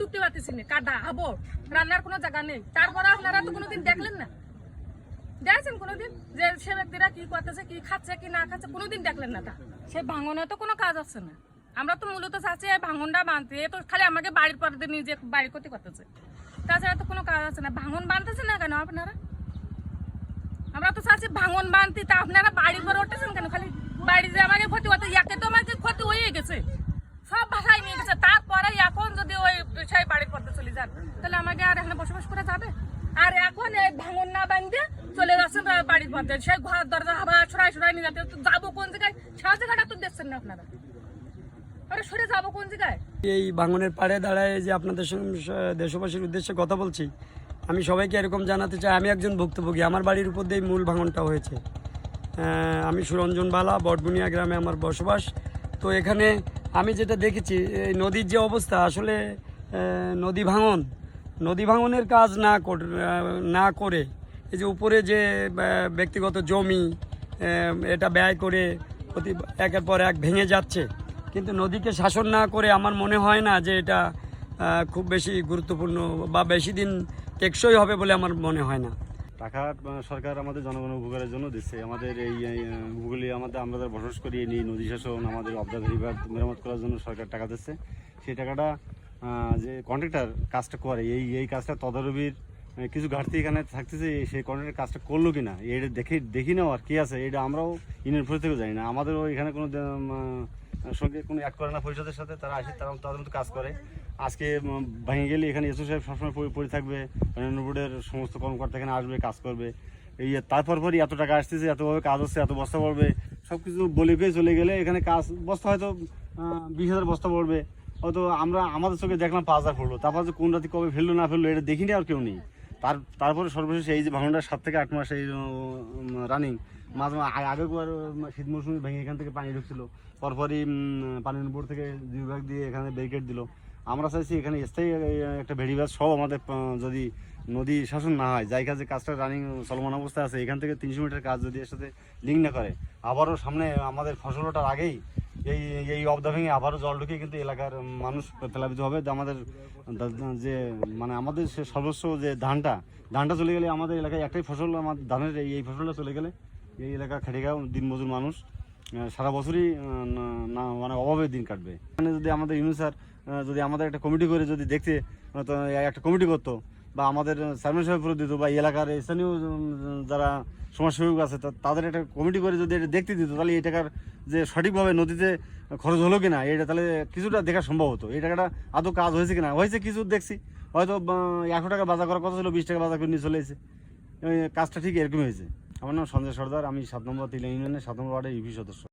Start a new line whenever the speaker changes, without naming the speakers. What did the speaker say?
ঢুকতে পারতেছি না। কাদা রান্নার কোনো জায়গা নেই। তারপরে আপনারা তো কোনোদিন দেখলেন না? দেখছেন কোনোদিন যে সে ব্যক্তিরা কি করতেছে, কি খাচ্ছে, কি না খাচ্ছে? কোনোদিন দেখলেন না তা? সে ভাঙনে তো কোনো কাজ আছে না। আমরা তো মূলত চাচ্ছি ভাঙনটা বাঁধতে। এ তো খালি আমাকে বাড়ির পরে নিজে বাড়ি করতে করতেছে। তাছাড়া তো কোনো কাজ আছে না। ভাঙন বাঁধতেছে না কেন আপনারা? আমরা তো চাচ্ছি ভাঙন বাঁধতে। তা আপনারা বাড়ির পরে উঠতেছেন কেন? খালি বাড়ি যে আমাকে ক্ষতি হতো ইয়াকে তো আমাকে ক্ষতি হয়ে গেছে সব ভাষায় নিয়ে গেছে তারপরে এখন যদি ওই সেই বাড়ির পর্দে চলে যান। তাহলে আমাকে আর এখানে বসবাস করা যাবে? আর এখন এই ভাঙন না বাঁধতে চলে যাচ্ছেন বাড়ির পর্দে সেই ঘর, দরজা, হাবা, ছড়াই ছড়াই নিয়ে তো যাব কোন জায়গায়? সেই জায়গাটা তো দেখছেন না আপনারা। আরে সরে যাব কোন জায়গায়?
এই ভাঙনের পাড়ে দাঁড়ায় যে আপনাদের দেশবাসীর উদ্দেশ্যে কথা বলছি, আমি সবাইকে এরকম জানাতে চাই। আমি একজন ভুক্তভোগী। আমার বাড়ির উপর দিয়ে মূল ভাঙনটা হয়েছে। আমি সুরঞ্জন বালা, বটবুনিয়া গ্রামে আমার বসবাস। তো এখানে আমি যেটা দেখেছি নদীর যে অবস্থা, আসলে নদী ভাঙন। নদী ভাঙনের কাজ না না করে, এই যে উপরে যে ব্যক্তিগত জমি এটা ব্যয় করে প্রতি একের পর এক ভেঙে যাচ্ছে। কিন্তু নদীকে শাসন না করে আমার মনে হয় না যে এটা খুব বেশি গুরুত্বপূর্ণ বা বেশি দিন টেকসই হবে বলে আমার মনে হয় না।
টাকা সরকার আমাদের জনগণের উপকারের জন্য দিচ্ছে। আমাদের এই ভূগোলে আমাদের, আমরা বসবাস করি, এই নদী শাসন, আমাদের অবদান রিভার মেরামত করার জন্য সরকার টাকা দিচ্ছে। সেই টাকাটা যে কন্ট্রাক্টর কাজটা করে, এই এই কাজটা তদারবির কিছু ঘাটতি এখানে থাকতেছে, সেই কন্ট্রাক্টর কাজটা করল কিনা, এটা দেখে, দেখি নাও আর কী আছে, এটা আমরাও ইউনিয়ন পরিষদ থেকেও জানি না। আমাদেরও এখানে কোনো সঙ্গে কোনো অ্যাড করে না পরিষদের সাথে, তারা আসে, তারা তাদের মতো কাজ করে। আজকে ভেঙে গেলে এখানে এসো সাহেব সবসময় পড়ে- থাকবে অন্যান্য বোর্ডের সমস্ত কর্মকর্তা এখানে আসবে, কাজ করবে। এই তারপর পরই এত টাকা আসতেছে, এতভাবে কাজ হচ্ছে, এত বস্তা পড়বে সব কিছু বলে চলে গেলে এখানে কাজ, বস্তা হয়তো বিশ হাজার বস্তা পড়বে। হয়তো আমরা আমাদের চোখে দেখলাম পাঁচ হাজার তারপর কোন রাতে কবে ফেলল, না ফেলল, এটা দেখিনি আর কেউ নেই। তার, তারপরে সর্বশেষ এই যে ভাঙনটা সাত থেকে আট মাস এই রানিং মাঝে আগে শীত মৌসুমে ভেঙে এখান থেকে পানি ঢুকছিল। পরপরই পানির পানি বোর্ড থেকে দুই বিভাগ দিয়ে এখানে ব্যারিকেড দিল। আমরা চাইছি এখানে স্থায়ী একটা ভেড়িবাস সব আমাদের যদি নদী শাসন না হয় যাই কাজে কাজটা রানিং চলমান অবস্থায় আছে, এখান থেকে তিনশো মিটার কাজ যদি এর সাথে লিঙ্ক না করে, আবারও সামনে আমাদের ফসল ওঠার আগেই এই এই অবদা ভেঙে আবারও জল ঢুকে কিন্তু এলাকার মানুষ প্লাবিত হবে। যে আমাদের যে মানে আমাদের সে সর্বস্ব যে ধানটা ধানটা চলে গেলে আমাদের এলাকায় একটাই ফসল আমাদের ধানের এই ফসলটা চলে গেলে এই এলাকা খেটে খাওয়া দিনমজুর মানুষ সারা বছরই না- মানে অভাবে দিন কাটবে। এখানে যদি আমাদের ইউনি স্যার যদি আমাদের একটা কমিটি করে যদি দেখতে একটা কমিটি করতো বা আমাদের চেয়ারম্যান সাহেব দিত বা এলাকার স্থানীয় যারা সমাজসেবক আছে তাদের একটা কমিটি করে যদি এটা দেখতে দিত, তাহলে এই টাকার যে সঠিকভাবে নদীতে খরচ হলো কিনা, এটা তাহলে কিছুটা দেখা সম্ভব হতো। এই টাকাটা আদৌ কাজ হয়েছে কিনা? হয়েছে কিছু দেখছি। হয়তো একশো টাকা বাজার করার কথা ছিল, বিশ টাকা বাজার করে নিয়ে চলে এসেছে। কাজটা ঠিক এরকমই হয়েছে। আমার নাম সঞ্জয় সর্দার, আমি সাত নম্বর তিলা ইউনিয়নের সাত নম্বর ওয়ার্ডের ইউপি সদস্য।